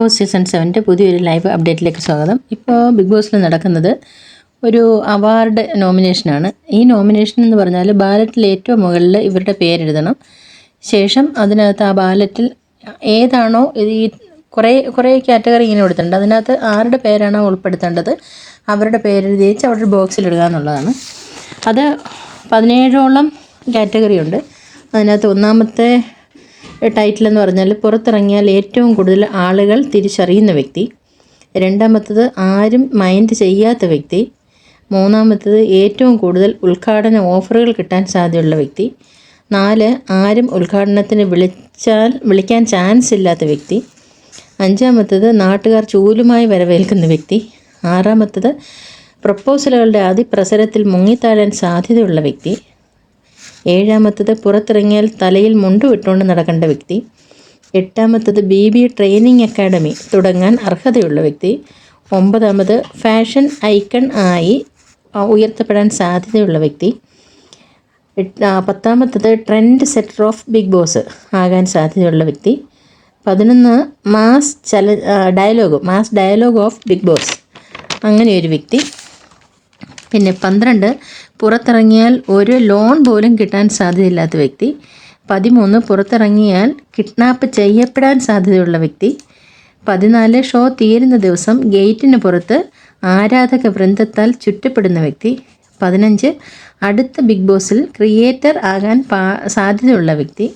Boss season സെവന്റെ പുതിയൊരു live അപ്ഡേറ്റിലേക്ക് സ്വാഗതം. ഇപ്പോൾ ബിഗ് ബോസിൽ നടക്കുന്നത് ഒരു അവാർഡ് നോമിനേഷനാണ് ഈ നോമിനേഷൻ എന്ന് പറഞ്ഞാൽ ബാലറ്റിൽ ഏറ്റവും മുകളിൽ ഇവരുടെ പേരെഴുതണം. ശേഷം അതിനകത്ത് ആ ബാലറ്റിൽ ഏതാണോ ഈ കുറേ കുറേ കാറ്റഗറി ഇങ്ങനെ കൊടുത്തിട്ടുണ്ട്. അതിനകത്ത് ആരുടെ പേരാണോ ഉൾപ്പെടുത്തേണ്ടത് അവരുടെ പേരെഴുതി വെച്ച് ഒരു ബോക്സിൽ ഇടുക എന്നുള്ളതാണ്. അത് പതിനേഴോളം കാറ്റഗറി ഉണ്ട്. അതിനകത്ത് ഒന്നാമത്തെ ടൈറ്റിൽ എന്ന് പറഞ്ഞാൽ പുറത്തിറങ്ങിയാൽ ഏറ്റവും കൂടുതൽ ആളുകൾ തിരിച്ചറിയുന്ന വ്യക്തി. രണ്ടാമത്തത് ആരും മൈൻഡ് ചെയ്യാത്ത വ്യക്തി. മൂന്നാമത്തത് ഏറ്റവും കൂടുതൽ ഉദ്ഘാടന ഓഫറുകൾ കിട്ടാൻ സാധ്യതയുള്ള വ്യക്തി. നാല് ആരും ഉദ്ഘാടനത്തിന് വിളിച്ചാൽ വിളിക്കാൻ ചാൻസ് ഇല്ലാത്ത വ്യക്തി. അഞ്ചാമത്തത് നാട്ടുകാർ ചൂലുമായി വരവേൽക്കുന്ന വ്യക്തി. ആറാമത്തത് പ്രപ്പോസലുകളുടെ അതിപ്രസരത്തിൽ മുങ്ങിത്താഴാൻ സാധ്യതയുള്ള വ്യക്തി. ഏഴാമത്തത് പുറത്തിറങ്ങിയാൽ തലയിൽ മുണ്ട് വിട്ടുകൊണ്ട് നടക്കേണ്ട വ്യക്തി. എട്ടാമത്തത് ബി ബി ട്രെയിനിങ് അക്കാഡമി തുടങ്ങാൻ അർഹതയുള്ള വ്യക്തി. ഒമ്പതാമത് ഫാഷൻ ഐക്കൺ ആയി ഉയർത്തപ്പെടാൻ സാധ്യതയുള്ള വ്യക്തി. പത്താമത്തത് trend setter of Big Boss ആകാൻ സാധ്യതയുള്ള വ്യക്തി. പതിനൊന്ന് മാസ് ചല dialogue mass dialogue of Bigg Boss. അങ്ങനെ ഒരു വ്യക്തി. പിന്നെ പന്ത്രണ്ട് പുറത്തിറങ്ങിയാൽ ഒരു ലോൺ പോലും കിട്ടാൻ സാധ്യതയില്ലാത്ത വ്യക്തി. പതിമൂന്ന് പുറത്തിറങ്ങിയാൽ കിഡ്നാപ്പ് ചെയ്യപ്പെടാൻ സാധ്യതയുള്ള വ്യക്തി. പതിനാല് ഷോ തീരുന്ന ദിവസം ഗേറ്റിന് പുറത്ത് ആരാധക വൃന്ദത്താൽ ചുറ്റപ്പെടുന്ന വ്യക്തി. പതിനഞ്ച് അടുത്ത ബിഗ് ബോസിൽ ക്രിയേറ്റർ ആകാൻ പാ സാധ്യതയുള്ള വ്യക്തി.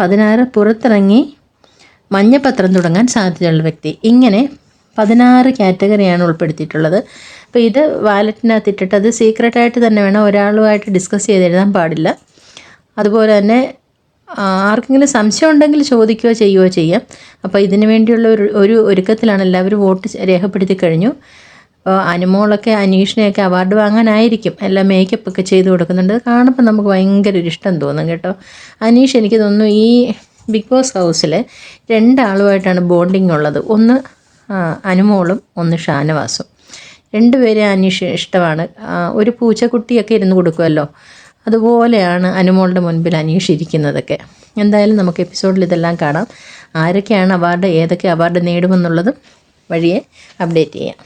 പതിനാറ് പുറത്തിറങ്ങി മഞ്ഞപത്രം തുടങ്ങാൻ സാധ്യതയുള്ള വ്യക്തി. ഇങ്ങനെ പതിനാറ് കാറ്റഗറിയാണ് ഉൾപ്പെടുത്തിയിട്ടുള്ളത്. അപ്പോൾ ഇത് വാലറ്റിനകത്ത് ഇട്ടിട്ട് അത് സീക്രട്ടായിട്ട് തന്നെ വേണം ഒരാളുമായിട്ട് ഡിസ്കസ് ചെയ്ത് എഴുതാൻ പാടില്ല. അതുപോലെ തന്നെ ആർക്കെങ്കിലും സംശയം ഉണ്ടെങ്കിൽ ചോദിക്കുകയോ ചെയ്യുകയോ ചെയ്യാം. അപ്പോൾ ഇതിനു വേണ്ടിയുള്ള ഒരു ഒരു ഒരുക്കത്തിലാണ് എല്ലാവരും വോട്ട് രേഖപ്പെടുത്തി കഴിഞ്ഞു. അപ്പോൾ അനുമോളൊക്കെ അനീഷിനെയൊക്കെ അവാർഡ് വാങ്ങാനായിരിക്കും. എല്ലാം മേക്കപ്പ് ഒക്കെ ചെയ്ത് കൊടുക്കുന്നുണ്ട്. കാണുമ്പോൾ നമുക്ക് ഭയങ്കര ഒരു ഇഷ്ടം തോന്നും കേട്ടോ. അനീഷ് എനിക്ക് തോന്നുന്നു ഈ ബിഗ് ബോസ് ഹൗസിൽ രണ്ടാളുമായിട്ടാണ് ബോണ്ടിങ് ഉള്ളത്. ഒന്ന് അനുമോളും ഒന്ന് ഷാനവാസും. രണ്ടുപേരെ അനീഷ് ഇഷ്ടമാണ്. ഒരു പൂച്ചക്കുട്ടിയൊക്കെ ഇരുന്ന് കൊടുക്കുമല്ലോ അതുപോലെയാണ് അനുമോളുടെ മുൻപിൽ അനീഷ് ഇരിക്കുന്നതൊക്കെ എന്തായാലും നമുക്ക് എപ്പിസോഡിൽ ഇതെല്ലാം കാണാം. ആരൊക്കെയാണ് അവാർഡ് ഏതൊക്കെ അവാർഡ് നേടുമെന്നുള്ളതും വഴിയെ അപ്ഡേറ്റ് ചെയ്യാം.